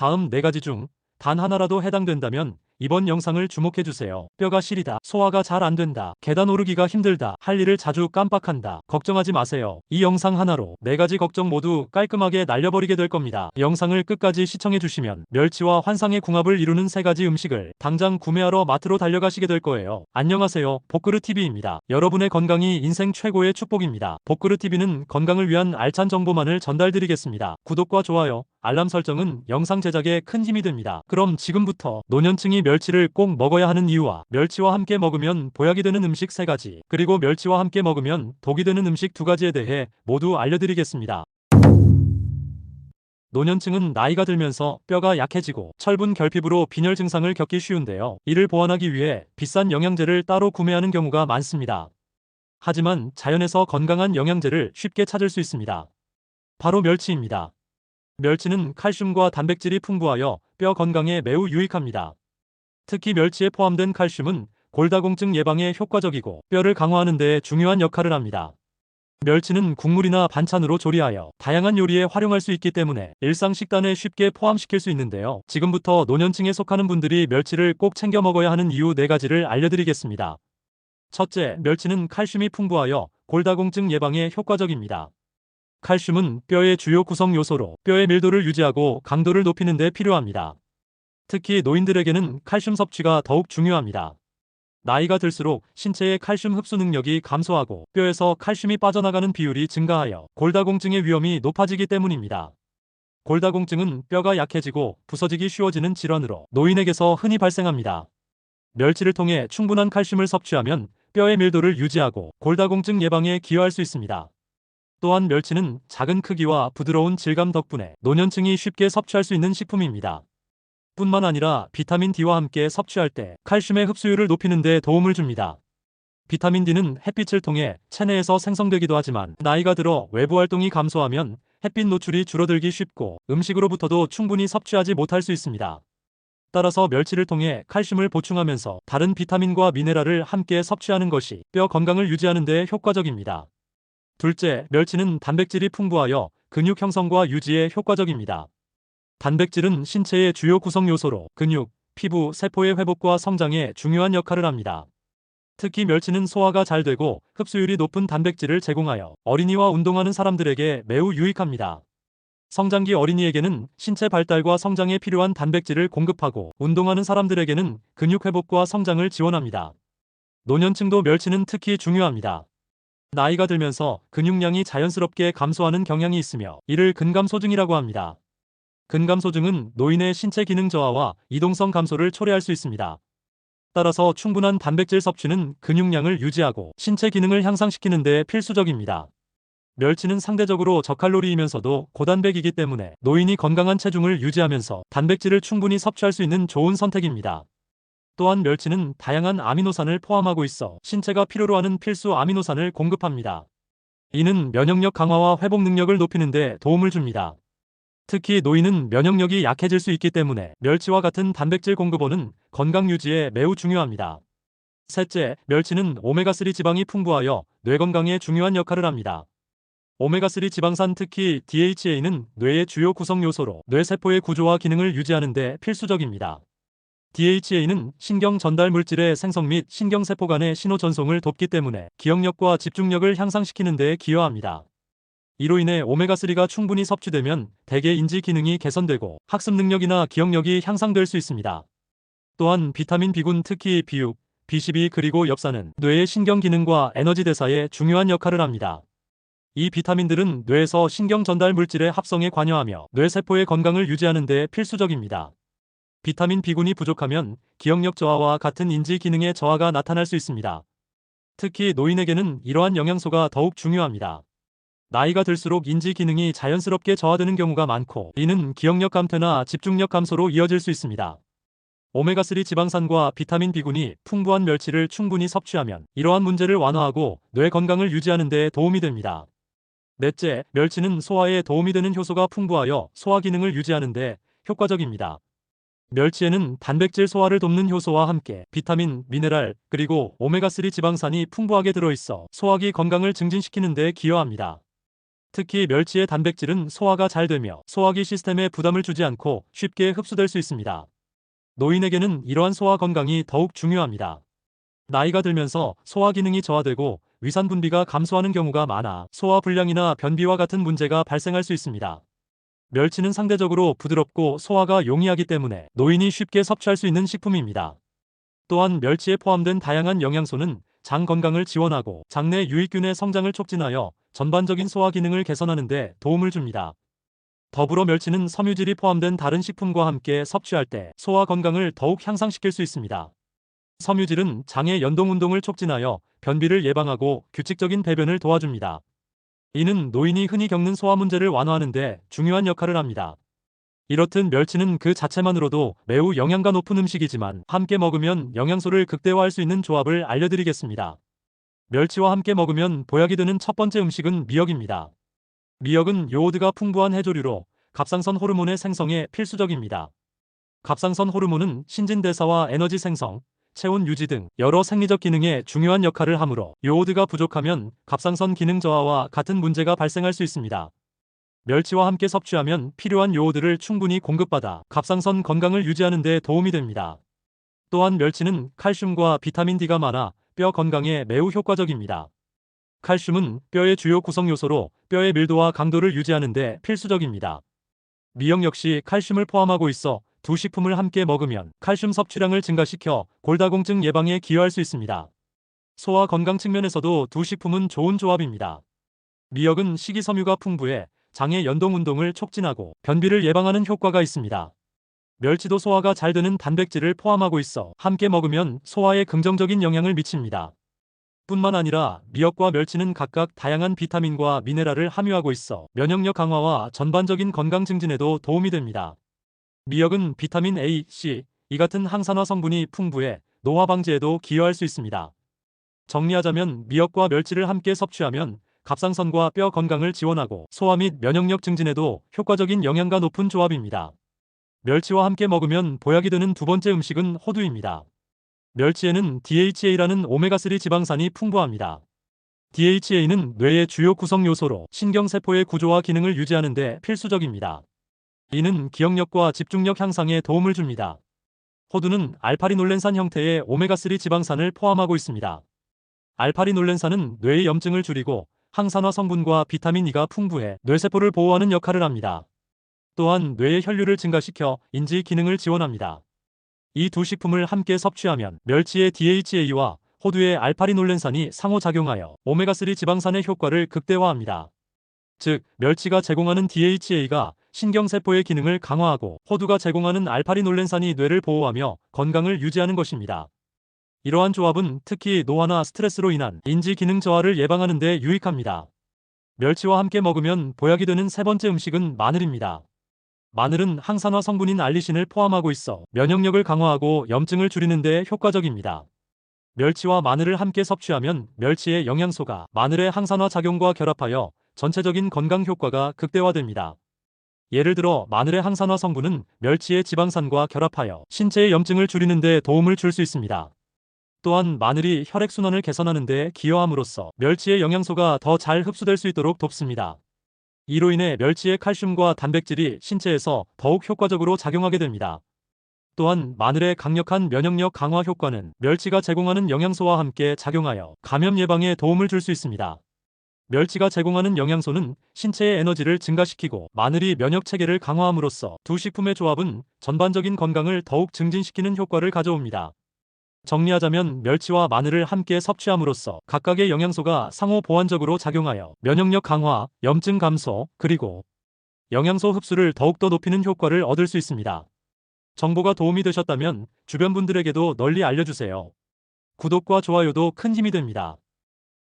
다음 네 가지 중 단 하나라도 해당된다면 이번 영상을 주목해주세요. 뼈가 시리다, 소화가 잘 안 된다, 계단 오르기가 힘들다, 할 일을 자주 깜빡한다. 걱정하지 마세요. 이 영상 하나로 네 가지 걱정 모두 깔끔하게 날려버리게 될 겁니다. 영상을 끝까지 시청해주시면 멸치와 환상의 궁합을 이루는 세 가지 음식을 당장 구매하러 마트로 달려가시게 될 거예요. 안녕하세요. 복그르TV입니다. 여러분의 건강이 인생 최고의 축복입니다. 복그르TV는 건강을 위한 알찬 정보만을 전달드리겠습니다. 구독과 좋아요, 알람 설정은 영상 제작에 큰 힘이 됩니다. 그럼 지금부터 노년층이 멸치를 꼭 먹어야 하는 이유와 멸치와 함께 먹으면 보약이 되는 음식 3가지, 그리고 멸치와 함께 먹으면 독이 되는 음식 2가지에 대해 모두 알려드리겠습니다. 노년층은 나이가 들면서 뼈가 약해지고 철분 결핍으로 빈혈 증상을 겪기 쉬운데요. 이를 보완하기 위해 비싼 영양제를 따로 구매하는 경우가 많습니다. 하지만 자연에서 건강한 영양제를 쉽게 찾을 수 있습니다. 바로 멸치입니다. 멸치는 칼슘과 단백질이 풍부하여 뼈 건강에 매우 유익합니다. 특히 멸치에 포함된 칼슘은 골다공증 예방에 효과적이고 뼈를 강화하는 데 중요한 역할을 합니다. 멸치는 국물이나 반찬으로 조리하여 다양한 요리에 활용할 수 있기 때문에 일상 식단에 쉽게 포함시킬 수 있는데요. 지금부터 노년층에 속하는 분들이 멸치를 꼭 챙겨 먹어야 하는 이유 4가지를 알려드리겠습니다. 첫째, 멸치는 칼슘이 풍부하여 골다공증 예방에 효과적입니다. 칼슘은 뼈의 주요 구성 요소로 뼈의 밀도를 유지하고 강도를 높이는 데 필요합니다. 특히 노인들에게는 칼슘 섭취가 더욱 중요합니다. 나이가 들수록 신체의 칼슘 흡수 능력이 감소하고 뼈에서 칼슘이 빠져나가는 비율이 증가하여 골다공증의 위험이 높아지기 때문입니다. 골다공증은 뼈가 약해지고 부서지기 쉬워지는 질환으로 노인에게서 흔히 발생합니다. 멸치를 통해 충분한 칼슘을 섭취하면 뼈의 밀도를 유지하고 골다공증 예방에 기여할 수 있습니다. 또한 멸치는 작은 크기와 부드러운 질감 덕분에 노년층이 쉽게 섭취할 수 있는 식품입니다. 뿐만 아니라 비타민 D와 함께 섭취할 때 칼슘의 흡수율을 높이는 데 도움을 줍니다. 비타민 D는 햇빛을 통해 체내에서 생성되기도 하지만 나이가 들어 외부 활동이 감소하면 햇빛 노출이 줄어들기 쉽고 음식으로부터도 충분히 섭취하지 못할 수 있습니다. 따라서 멸치를 통해 칼슘을 보충하면서 다른 비타민과 미네랄을 함께 섭취하는 것이 뼈 건강을 유지하는 데 효과적입니다. 둘째, 멸치는 단백질이 풍부하여 근육 형성과 유지에 효과적입니다. 단백질은 신체의 주요 구성 요소로 근육, 피부, 세포의 회복과 성장에 중요한 역할을 합니다. 특히 멸치는 소화가 잘 되고 흡수율이 높은 단백질을 제공하여 어린이와 운동하는 사람들에게 매우 유익합니다. 성장기 어린이에게는 신체 발달과 성장에 필요한 단백질을 공급하고 운동하는 사람들에게는 근육 회복과 성장을 지원합니다. 노년층도 멸치는 특히 중요합니다. 나이가 들면서 근육량이 자연스럽게 감소하는 경향이 있으며 이를 근감소증이라고 합니다. 근감소증은 노인의 신체 기능 저하와 이동성 감소를 초래할 수 있습니다. 따라서 충분한 단백질 섭취는 근육량을 유지하고 신체 기능을 향상시키는 데 필수적입니다. 멸치는 상대적으로 저칼로리이면서도 고단백이기 때문에 노인이 건강한 체중을 유지하면서 단백질을 충분히 섭취할 수 있는 좋은 선택입니다. 또한 멸치는 다양한 아미노산을 포함하고 있어 신체가 필요로 하는 필수 아미노산을 공급합니다. 이는 면역력 강화와 회복 능력을 높이는 데 도움을 줍니다. 특히 노인은 면역력이 약해질 수 있기 때문에 멸치와 같은 단백질 공급원은 건강 유지에 매우 중요합니다. 셋째, 멸치는 오메가3 지방이 풍부하여 뇌 건강에 중요한 역할을 합니다. 오메가3 지방산 특히 DHA는 뇌의 주요 구성 요소로 뇌세포의 구조와 기능을 유지하는 데 필수적입니다. DHA는 신경 전달 물질의 생성 및 신경세포 간의 신호 전송을 돕기 때문에 기억력과 집중력을 향상시키는 데 기여합니다. 이로 인해 오메가3가 충분히 섭취되면 대개 인지 기능이 개선되고 학습 능력이나 기억력이 향상될 수 있습니다. 또한 비타민 B군 특히 비육, B12 그리고 엽산은 뇌의 신경 기능과 에너지 대사에 중요한 역할을 합니다. 이 비타민들은 뇌에서 신경 전달 물질의 합성에 관여하며 뇌세포의 건강을 유지하는 데 필수적입니다. 비타민 B군이 부족하면 기억력 저하와 같은 인지 기능의 저하가 나타날 수 있습니다. 특히 노인에게는 이러한 영양소가 더욱 중요합니다. 나이가 들수록 인지 기능이 자연스럽게 저하되는 경우가 많고 이는 기억력 감퇴나 집중력 감소로 이어질 수 있습니다. 오메가3 지방산과 비타민 B군이 풍부한 멸치를 충분히 섭취하면 이러한 문제를 완화하고 뇌 건강을 유지하는 데 도움이 됩니다. 넷째, 멸치는 소화에 도움이 되는 효소가 풍부하여 소화 기능을 유지하는 데 효과적입니다. 멸치에는 단백질 소화를 돕는 효소와 함께 비타민, 미네랄, 그리고 오메가3 지방산이 풍부하게 들어있어 소화기 건강을 증진시키는 데 기여합니다. 특히 멸치의 단백질은 소화가 잘 되며 소화기 시스템에 부담을 주지 않고 쉽게 흡수될 수 있습니다. 노인에게는 이러한 소화 건강이 더욱 중요합니다. 나이가 들면서 소화 기능이 저하되고 위산 분비가 감소하는 경우가 많아 소화 불량이나 변비와 같은 문제가 발생할 수 있습니다. 멸치는 상대적으로 부드럽고 소화가 용이하기 때문에 노인이 쉽게 섭취할 수 있는 식품입니다. 또한 멸치에 포함된 다양한 영양소는 장 건강을 지원하고 장내 유익균의 성장을 촉진하여 전반적인 소화 기능을 개선하는 데 도움을 줍니다. 더불어 멸치는 섬유질이 포함된 다른 식품과 함께 섭취할 때 소화 건강을 더욱 향상시킬 수 있습니다. 섬유질은 장의 연동 운동을 촉진하여 변비를 예방하고 규칙적인 배변을 도와줍니다. 이는 노인이 흔히 겪는 소화 문제를 완화하는 데 중요한 역할을 합니다. 이렇듯 멸치는 그 자체만으로도 매우 영양가 높은 음식이지만 함께 먹으면 영양소를 극대화할 수 있는 조합을 알려드리겠습니다. 멸치와 함께 먹으면 보약이 되는 첫 번째 음식은 미역입니다. 미역은 요오드가 풍부한 해조류로 갑상선 호르몬의 생성에 필수적입니다. 갑상선 호르몬은 신진대사와 에너지 생성, 체온 유지 등 여러 생리적 기능에 중요한 역할을 하므로 요오드가 부족하면 갑상선 기능 저하와 같은 문제가 발생할 수 있습니다. 멸치와 함께 섭취하면 필요한 요오드를 충분히 공급받아 갑상선 건강을 유지하는 데 도움이 됩니다. 또한 멸치는 칼슘과 비타민 D가 많아 뼈 건강에 매우 효과적입니다. 칼슘은 뼈의 주요 구성 요소로 뼈의 밀도와 강도를 유지하는 데 필수적입니다. 미역 역시 칼슘을 포함하고 있어 두 식품을 함께 먹으면 칼슘 섭취량을 증가시켜 골다공증 예방에 기여할 수 있습니다. 소화 건강 측면에서도 두 식품은 좋은 조합입니다. 미역은 식이섬유가 풍부해 장의 연동 운동을 촉진하고 변비를 예방하는 효과가 있습니다. 멸치도 소화가 잘 되는 단백질을 포함하고 있어 함께 먹으면 소화에 긍정적인 영향을 미칩니다. 뿐만 아니라 미역과 멸치는 각각 다양한 비타민과 미네랄을 함유하고 있어 면역력 강화와 전반적인 건강 증진에도 도움이 됩니다. 미역은 비타민 A, C, 이 같은 항산화 성분이 풍부해 노화 방지에도 기여할 수 있습니다. 정리하자면 미역과 멸치를 함께 섭취하면 갑상선과 뼈 건강을 지원하고 소화 및 면역력 증진에도 효과적인 영양가 높은 조합입니다. 멸치와 함께 먹으면 보약이 되는 두 번째 음식은 호두입니다. 멸치에는 DHA라는 오메가3 지방산이 풍부합니다. DHA는 뇌의 주요 구성 요소로 신경세포의 구조와 기능을 유지하는 데 필수적입니다. 이는 기억력과 집중력 향상에 도움을 줍니다. 호두는 알파리놀렌산 형태의 오메가3 지방산을 포함하고 있습니다. 알파리놀렌산은 뇌의 염증을 줄이고 항산화 성분과 비타민 E가 풍부해 뇌세포를 보호하는 역할을 합니다. 또한 뇌의 혈류를 증가시켜 인지 기능을 지원합니다. 이 두 식품을 함께 섭취하면 멸치의 DHA와 호두의 알파리놀렌산이 상호작용하여 오메가3 지방산의 효과를 극대화합니다. 즉, 멸치가 제공하는 DHA가 신경세포의 기능을 강화하고 호두가 제공하는 알파리놀렌산이 뇌를 보호하며 건강을 유지하는 것입니다. 이러한 조합은 특히 노화나 스트레스로 인한 인지 기능 저하를 예방하는 데 유익합니다. 멸치와 함께 먹으면 보약이 되는 세 번째 음식은 마늘입니다. 마늘은 항산화 성분인 알리신을 포함하고 있어 면역력을 강화하고 염증을 줄이는 데 효과적입니다. 멸치와 마늘을 함께 섭취하면 멸치의 영양소가 마늘의 항산화 작용과 결합하여 전체적인 건강 효과가 극대화됩니다. 예를 들어 마늘의 항산화 성분은 멸치의 지방산과 결합하여 신체의 염증을 줄이는 데 도움을 줄 수 있습니다. 또한 마늘이 혈액순환을 개선하는 데 기여함으로써 멸치의 영양소가 더 잘 흡수될 수 있도록 돕습니다. 이로 인해 멸치의 칼슘과 단백질이 신체에서 더욱 효과적으로 작용하게 됩니다. 또한 마늘의 강력한 면역력 강화 효과는 멸치가 제공하는 영양소와 함께 작용하여 감염 예방에 도움을 줄 수 있습니다. 멸치가 제공하는 영양소는 신체의 에너지를 증가시키고 마늘이 면역 체계를 강화함으로써 두 식품의 조합은 전반적인 건강을 더욱 증진시키는 효과를 가져옵니다. 정리하자면 멸치와 마늘을 함께 섭취함으로써 각각의 영양소가 상호 보완적으로 작용하여 면역력 강화, 염증 감소, 그리고 영양소 흡수를 더욱더 높이는 효과를 얻을 수 있습니다. 정보가 도움이 되셨다면 주변 분들에게도 널리 알려주세요. 구독과 좋아요도 큰 힘이 됩니다.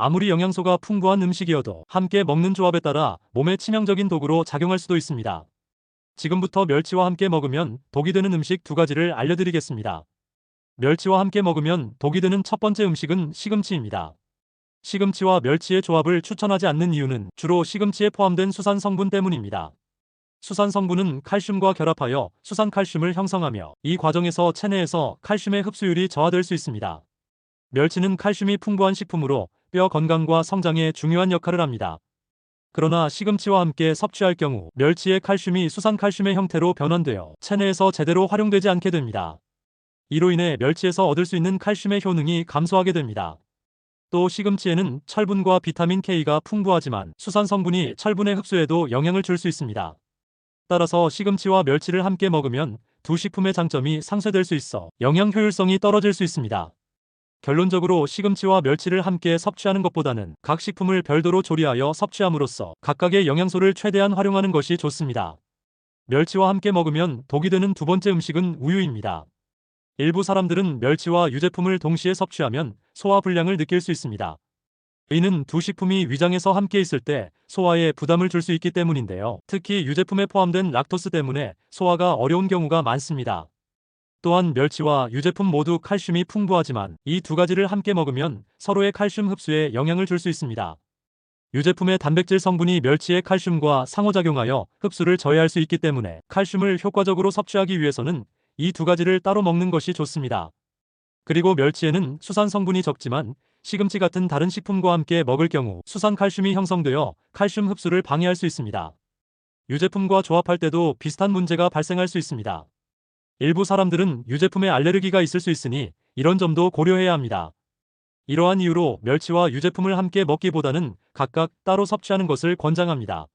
아무리 영양소가 풍부한 음식이어도 함께 먹는 조합에 따라 몸에 치명적인 독으로 작용할 수도 있습니다. 지금부터 멸치와 함께 먹으면 독이 되는 음식 두 가지를 알려드리겠습니다. 멸치와 함께 먹으면 독이 되는 첫 번째 음식은 시금치입니다. 시금치와 멸치의 조합을 추천하지 않는 이유는 주로 시금치에 포함된 수산 성분 때문입니다. 수산 성분은 칼슘과 결합하여 수산 칼슘을 형성하며 이 과정에서 체내에서 칼슘의 흡수율이 저하될 수 있습니다. 멸치는 칼슘이 풍부한 식품으로 뼈 건강과 성장에 중요한 역할을 합니다. 그러나 시금치와 함께 섭취할 경우 멸치의 칼슘이 수산칼슘의 형태로 변환되어 체내에서 제대로 활용되지 않게 됩니다. 이로 인해 멸치에서 얻을 수 있는 칼슘의 효능이 감소하게 됩니다. 또 시금치에는 철분과 비타민 K가 풍부하지만 수산 성분이 철분의 흡수에도 영향을 줄 수 있습니다. 따라서 시금치와 멸치를 함께 먹으면 두 식품의 장점이 상쇄될 수 있어 영양 효율성이 떨어질 수 있습니다. 결론적으로 시금치와 멸치를 함께 섭취하는 것보다는 각 식품을 별도로 조리하여 섭취함으로써 각각의 영양소를 최대한 활용하는 것이 좋습니다. 멸치와 함께 먹으면 독이 되는 두 번째 음식은 우유입니다. 일부 사람들은 멸치와 유제품을 동시에 섭취하면 소화 불량을 느낄 수 있습니다. 이는 두 식품이 위장에서 함께 있을 때 소화에 부담을 줄 수 있기 때문인데요. 특히 유제품에 포함된 락토스 때문에 소화가 어려운 경우가 많습니다. 또한 멸치와 유제품 모두 칼슘이 풍부하지만 이 두 가지를 함께 먹으면 서로의 칼슘 흡수에 영향을 줄 수 있습니다. 유제품의 단백질 성분이 멸치의 칼슘과 상호작용하여 흡수를 저해할 수 있기 때문에 칼슘을 효과적으로 섭취하기 위해서는 이 두 가지를 따로 먹는 것이 좋습니다. 그리고 멸치에는 수산 성분이 적지만 시금치 같은 다른 식품과 함께 먹을 경우 수산 칼슘이 형성되어 칼슘 흡수를 방해할 수 있습니다. 유제품과 조합할 때도 비슷한 문제가 발생할 수 있습니다. 일부 사람들은 유제품에 알레르기가 있을 수 있으니 이런 점도 고려해야 합니다. 이러한 이유로 멸치와 유제품을 함께 먹기보다는 각각 따로 섭취하는 것을 권장합니다.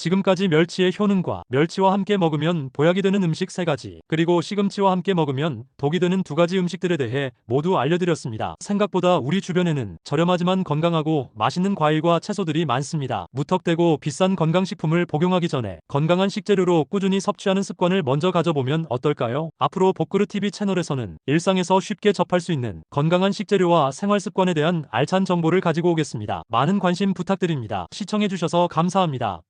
지금까지 멸치의 효능과 멸치와 함께 먹으면 보약이 되는 음식 3가지, 그리고 시금치와 함께 먹으면 독이 되는 2가지 음식들에 대해 모두 알려드렸습니다. 생각보다 우리 주변에는 저렴하지만 건강하고 맛있는 과일과 채소들이 많습니다. 무턱대고 비싼 건강식품을 복용하기 전에 건강한 식재료로 꾸준히 섭취하는 습관을 먼저 가져보면 어떨까요? 앞으로 복그르TV 채널에서는 일상에서 쉽게 접할 수 있는 건강한 식재료와 생활습관에 대한 알찬 정보를 가지고 오겠습니다. 많은 관심 부탁드립니다. 시청해주셔서 감사합니다.